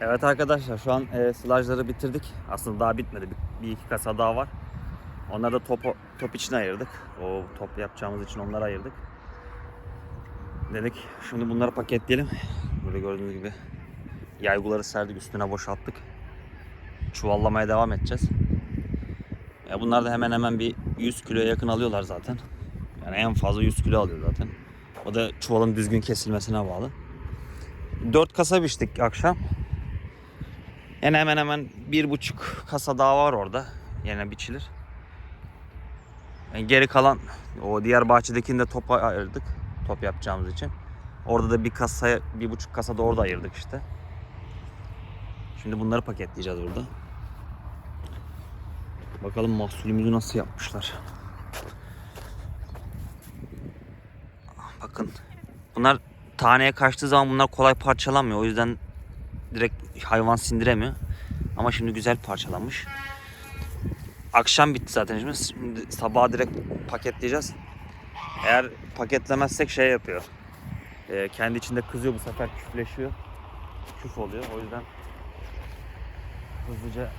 Evet arkadaşlar şu an e, sılajları bitirdik. Aslında daha bitmedi. Bir, bir iki kasa daha var. Onları da top, top için ayırdık. O top yapacağımız için onları ayırdık. Dedik şimdi bunları paketleyelim. Böyle gördüğünüz gibi yayguları serdik üstüne boşalttık. Çuvallamaya devam edeceğiz. Ya bunlar da hemen hemen bir 100 kiloya yakın alıyorlar zaten. Yani en fazla 100 kilo alıyor zaten. O da çuvalın düzgün kesilmesine bağlı. 4 kasa biçtik akşam. Yani hemen hemen bir buçuk kasa daha var orada. Yine biçilir. Yani geri kalan o diğer bahçedekini de topa ayırdık. Top yapacağımız için. Orada da bir kasaya, bir buçuk kasa da orada ayırdık işte. Şimdi bunları paketleyeceğiz burada. Bakalım mahsulümüzü nasıl yapmışlar. Bakın. Bunlar taneye kaçtığı zaman bunlar kolay parçalanmıyor. O yüzden direkt hayvan sindiremiyor. Ama şimdi güzel parçalanmış. Akşam bitti zaten şimdi. Şimdi sabah direkt paketleyeceğiz. Eğer paketlemezsek şey yapıyor. Ee, kendi içinde kızıyor bu sefer küfleşiyor. Küf oluyor. O yüzden hızlıca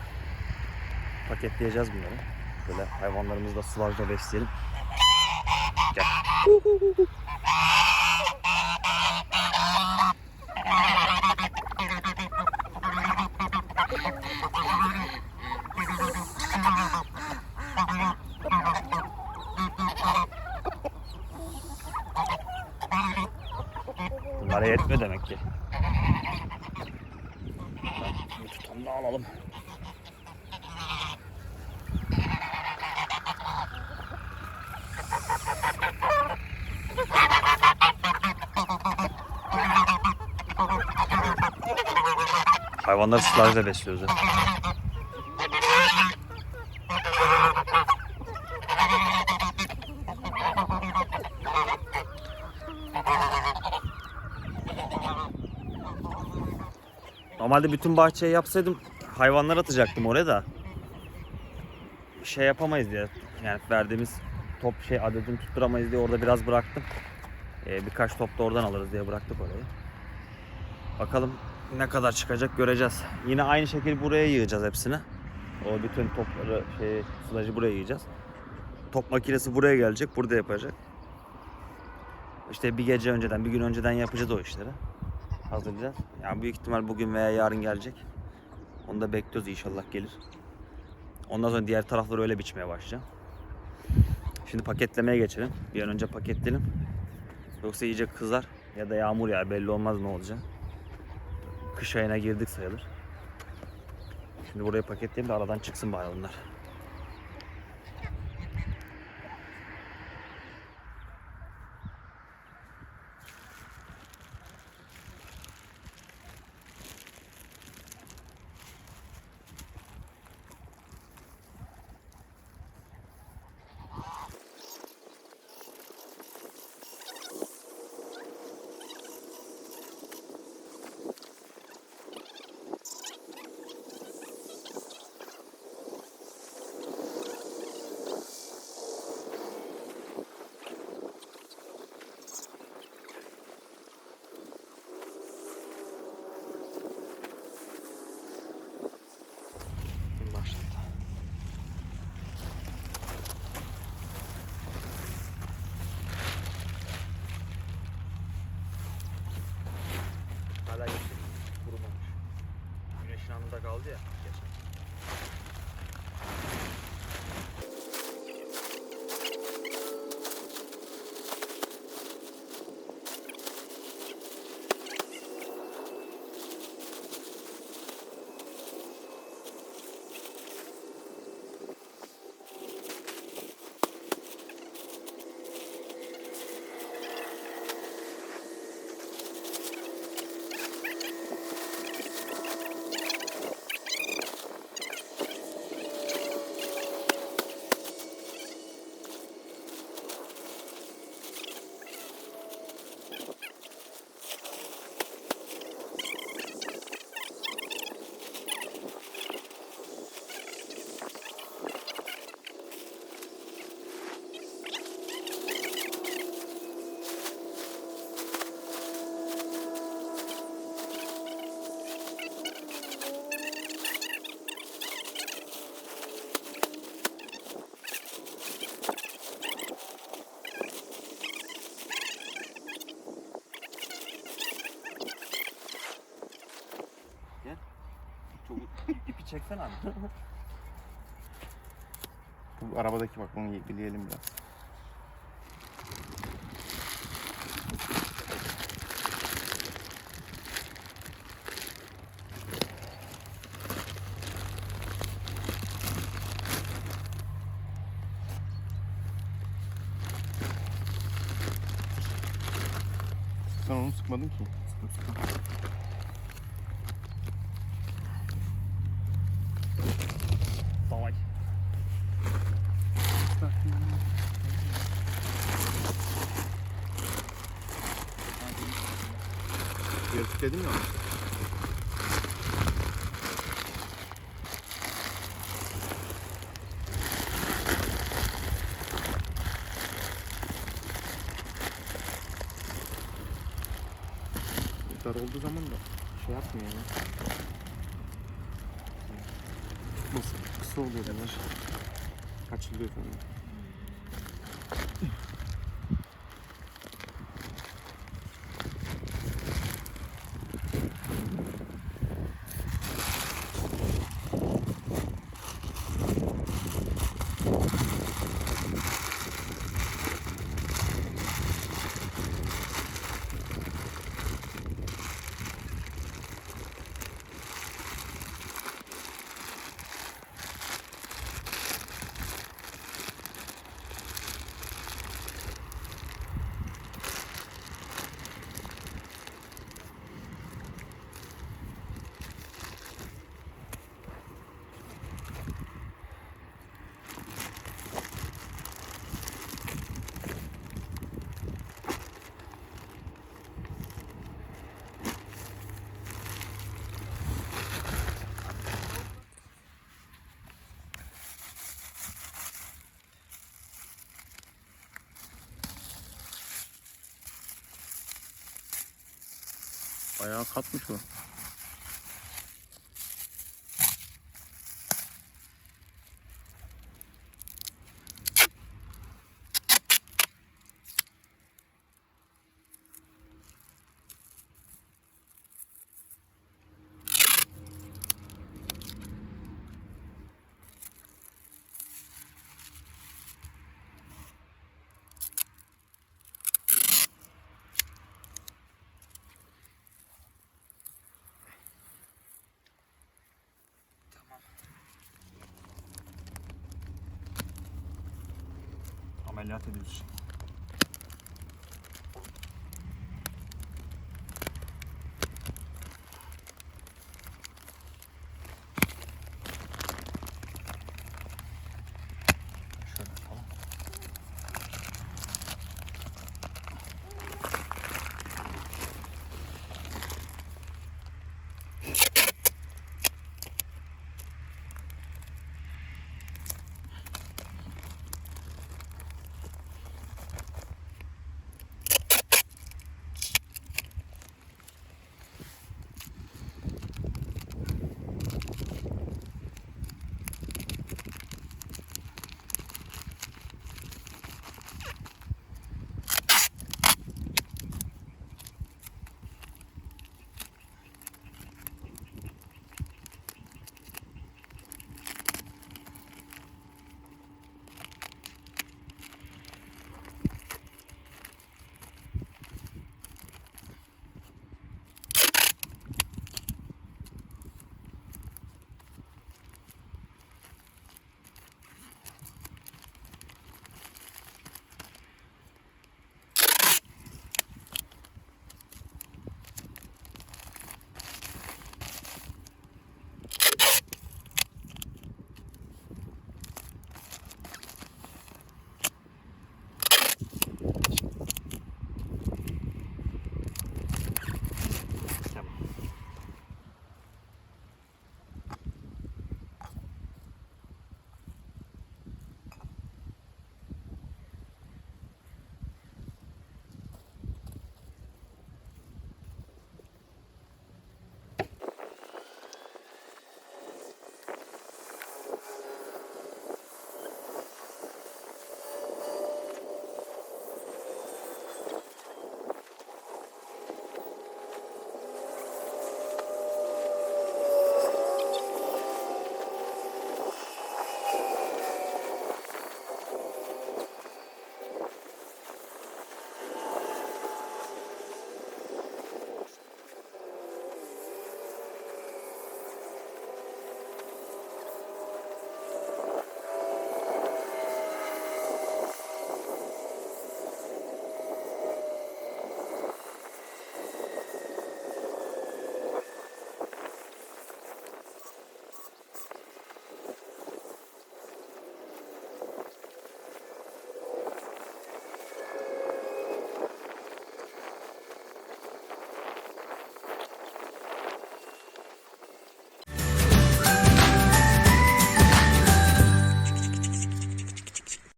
paketleyeceğiz bunları. Böyle hayvanlarımızı da sılajla besleyelim. Gel. Bunlara yetmiyor demek ki. Bir tutam da alalım. Hayvanları sılajla besliyoruz. ya. Normalde bütün bahçeyi yapsaydım hayvanlar atacaktım oraya da. Şey yapamayız diye. Yani verdiğimiz top şey adedini tutturamayız diye orada biraz bıraktım. Ee, birkaç top da oradan alırız diye bıraktık orayı. Bakalım ne kadar çıkacak göreceğiz. Yine aynı şekilde buraya yığacağız hepsini. O bütün topları şey sılacı buraya yığacağız. Top makinesi buraya gelecek, burada yapacak. İşte bir gece önceden, bir gün önceden yapacağız o işleri hazırlayacağız. Yani büyük ihtimal bugün veya yarın gelecek. Onu da bekliyoruz inşallah gelir. Ondan sonra diğer tarafları öyle biçmeye başlayacağım. Şimdi paketlemeye geçelim. Bir an önce paketleyelim. Yoksa iyice kızar ya da yağmur yağar belli olmaz ne olacak. Kış ayına girdik sayılır. Şimdi burayı paketleyelim de aradan çıksın bari. Везде. Çeksene abi. Bu arabadaki bak bunu bileyelim biraz. Sen onu sıkmadın ki. Sıktım sıktım. Yarık dedim ya. Dar olduğu zaman da şey yapmıyor ya. Nasıl? Kısa oluyor bunlar. Açılıyor sonra. Bayağı katmış bu. маляти більше.